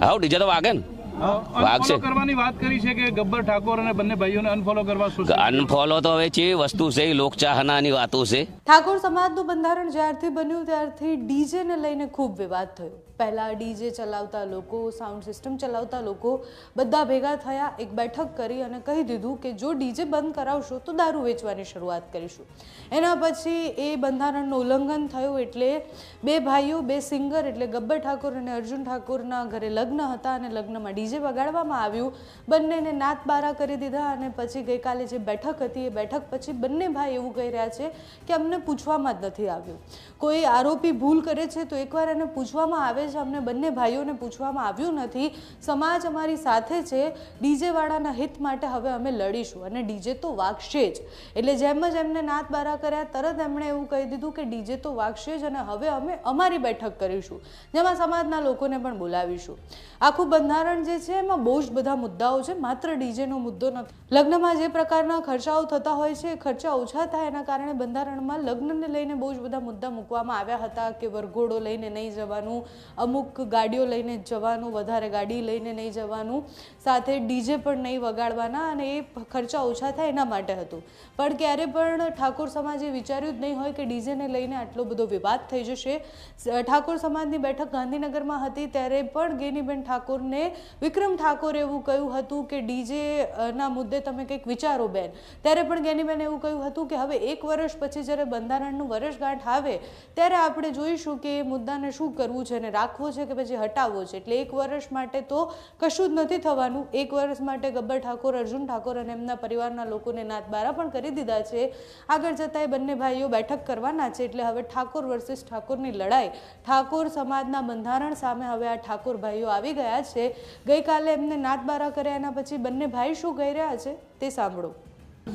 How DJ તો વાગે ને વાગશે. અનફોલો કરવાની વાત કરી છે કે ગબ્બર ઠાકોર અને બંને ભાઈઓને અનફોલો કરવા social અનફોલો તો હવે ચેવી વસ્તુ છે એ લોકચાહનાની વાતો છે. ઠાકોર સમાજનું બંધારણ જ્યારથી બન્યું ત્યારથી ડીજેને લઈને ખૂબ વિવાદ થયો. પહેલાં ડીજે ચલાવતા લોકો સાઉન્ડ સિસ્ટમ ચલાવતા લોકો બધા ભેગા થયા એક બેઠક કરી અને કહી દીધું કે જો ડીજે બંધ કરાવશો તો દારૂ વેચવાની શરૂઆત કરીશું. એના પછી એ બંધારણનું ઉલ્લંઘન થયું એટલે બે ભાઈઓ બે સિંગર એટલે ગબ્બર ઠાકોર અને અર્જુન ઠાકોરના ઘરે લગ્ન હતા અને લગ્નમાં ડીજે વગાડવામાં આવ્યું, બંનેને નાત બારા કરી દીધા અને પછી ગઈકાલે જે બેઠક હતી, એ બેઠક પછી બંને ભાઈ એવું કહી રહ્યા છે કે અમને પૂછવામાં જ નથી આવ્યું. કોઈ આરોપી ભૂલ કરે છે તો એકવાર એને પૂછવામાં આવે છે. અમને બંને ભાઈઓને પૂછવામાં આવ્યું નથી. સમાજ અમારી સાથે છે. ડીજેવાળાના હિત માટે હવે અમે લડીશું અને ડીજે તો વાગશે જ. એટલે જેમ જ એમને નાત બારા કર્યા, તરત એમણે એવું કહી દીધું કે ડીજે તો વાગશે જ અને હવે અમે અમારી બેઠક કરીશું. જેમાં સમાજના લોકોને પણ બોલાવીશું. આખું બંધારણ જે છે, એમાં બહુ જ બધા મુદ્દાઓ છે, માત્ર ડીજેનો મુદ્દો નથી. લગ્નમાં જે પ્રકારના ખર્ચાઓ થતા હોય છે, ખર્ચા ઓછા થાય એના કારણે બંધારણમાં લગ્નને લઈને બહુ જ બધા મુદ્દા મૂકવામાં આવ્યા હતા કે વરઘોડો લઈને નહીં જવાનું, અમુક ગાડીઓ લઈને જવાનું, વધારે ગાડી લઈને નહીં જવાનું, સાથે ડીજે પણ નહીં વગાડવાના અને એ ખર્ચા ઓછા થાય એના માટે હતું. પણ ક્યારે પણ ઠાકોર સમાજે વિચાર્યું જ નહીં હોય કે ડીજેને લઈને આટલો બધો વિવાદ થઈ જશે. ઠાકોર સમાજની બેઠક ગાંધીનગરમાં હતી, ત્યારે પણ ગેનીબેન ઠાકોરને વિક્રમ ઠાકોરે એવું કહ્યું હતું કે ડીજેના મુદ્દે તમે કંઈક વિચારો બેન. ત્યારે પણ ગેનીબેન એવું કહ્યું હતું કે હવે એક વર્ષ પછી જ્યારે બંધારણનું વર્ષગાંઠ આવે, ત્યારે આપણે જોઈશું કે એ મુદ્દાને શું કરવું છે અને રાખવો છે કે પછી હટાવવો છે. એટલે એક વર્ષ માટે તો કશું જ નથી થવાનું. એક વર્ષ માટે ગબ્બર ઠાકોર, અર્જુન ઠાકોર અને એમના પરિવારના લોકોને નાતબારા પણ કરી દીધા છે. આગળ જતાં એ બંને ભાઈઓ બેઠક કરવાના છે. એટલે હવે ઠાકોર વર્સિસ ઠાકોરની લડાઈ. ઠાકોર સમાજના બંધારણ સામે હવે આ ઠાકોર ભાઈઓ આવી ગયા છે. ગઈકાલે એમને નાતબારા કર્યા એના પછી બંને ભાઈ શું કહી રહ્યા છે તે સાંભળો.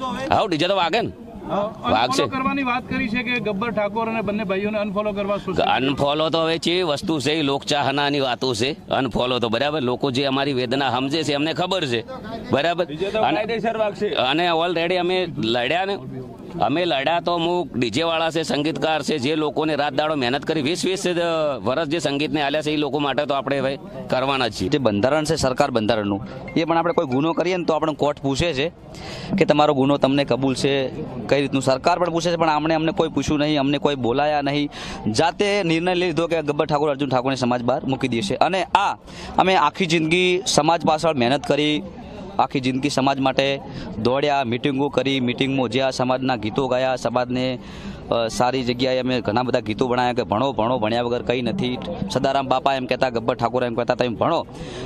હાઉ ડીજે તો વાગે ને. વાગશે. અનફોલો કરવાની વાત કરી છે કે ગબ્બર ઠાકોર અને બંને ભાઈઓને અનફોલો કરવા શું અનફોલો તો હવે ચેવી વસ્તુ છે એ લોકચાહનાની વાતો છે. અનફોલો તો બરાબર લોકો જે અમારી વેદના સમજે છે એમને ખબર છે. બરાબર? અને- અને ઓલરેડી અમે લડ્યા ને. અમે લડ્યા તો અમુક ડીજે વાળા છે સંગીતકાર છે જે લોકોને રાત દાડો મહેનત કરી વીસ વીસ વર્ષ જે સંગીતને આલ્યા છે એ લોકો માટે તો આપણે હવે કરવાના જ છીએ. જે બંધારણ છે સરકાર બંધારણનું એ પણ આપણે કોઈ ગુનો કરીએ ને તો આપણે કોર્ટ પૂછે છે કે તમારો ગુનો તમને કબૂલ છે, કઈ રીતનું? સરકાર પણ પૂછે છે, પણ આમણે અમને કોઈ પૂછ્યું નહીં, અમને કોઈ બોલાયા નહીં. જાતે નિર્ણય લીધો કે ગબ્બર ઠાકોર, અર્જુન ઠાકોરને સમાજ બહાર મૂકી દેશે અને આ, અમે આખી જિંદગી સમાજ પાછળ મહેનત કરી, આખી જિંદગી સમાજ માટે દોડ્યા, મિટિંગો કરી, મિટિંગમાં જ્યાં સમાજના ગીતો ગાયા, સમાજને સારી જગ્યાએ અમે ઘણા બધા ગીતો ભણાયા કે ભણો ભણો, ભણ્યા વગર કંઈ નથી. સદારામ બાપા એમ કહેતા, ગબ્બર ઠાકોર એમ કહેતા, તમે ભણો.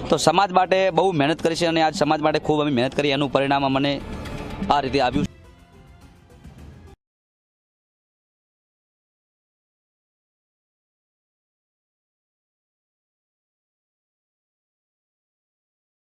તો સમાજ માટે બહુ મહેનત કરી છે અને આજ સમાજ માટે ખૂબ અમે મહેનત કરી, એનું પરિણામ અમને આ રીતે આવ્યું